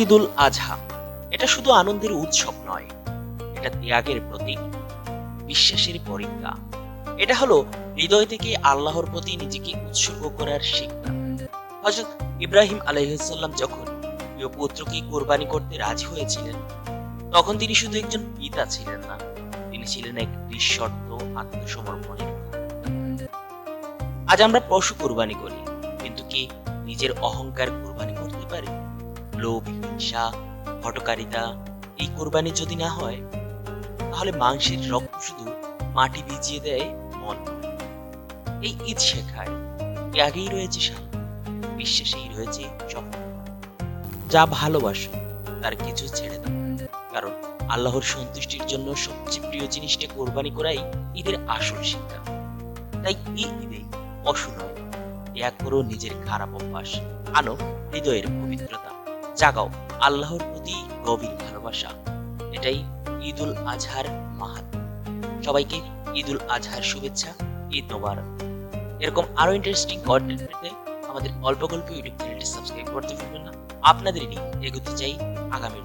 ঈদ উল আজহা। এটা শুধু আনন্দের উৎসব নয়, এটা ত্যাগের প্রতীক, বিশ্বাসের পরীক্ষা এটা হলো হৃদয় থেকে আল্লাহর প্রতি নিজেকে উৎসর্গ করার শিক্ষা। হযরত ইব্রাহিম আলাইহিসসালাম যখন প্রিয় পুত্রকে কোরবানি করতে রাজি হয়েছিলেন, তখন তিনি শুধু একজন পিতা ছিলেন না, তিনি ছিলেন এক নিঃশর্ত আত্মসমর্পণের আজ আমরা পশু কোরবানি করি, কিন্তু কি নিজের অহংকার কোরবানি করতে পারি? লোভ, হিংসা হটকারিতা এই কোরবানি যদি না হয়, তাহলে মাংসের রক্ত শুধু মাটি ভিজিয়ে দেয় মন। এই ঈদ শেখায় ত্যাগেই রয়েছে শান্তি বিশ্বাসেই রয়েছে সফলতা যা ভালোবাসো, তার কিছু ছেড়ে দাও। কারণ আল্লাহর সন্তুষ্টির জন্য সবচেয়ে প্রিয় জিনিসটা কোরবানি করাই ঈদের আসল শিক্ষা। তাই এই ঈদে পশু নয় ত্যাগ করো নিজের খারাপ অভ্যাস, আনো হৃদয়ের পবিত্রতা। জাগাও। আল্লাহর প্রতি গভীর ভালোবাসা। এটাই ঈদ উল আজহার মাহাত। সবাইকে ঈদ উল আজহার শুভেচ্ছা, ঈদ মোবারক। এরকম আরও ইন্টারেস্টিং কন্টেন্ট পেতে আমাদের অল্প গল্প ইউটিউব চ্যানেলটি সাবস্ক্রাইব করতে ভুলবেন না। আপনাদের এগোতে চাই আগামী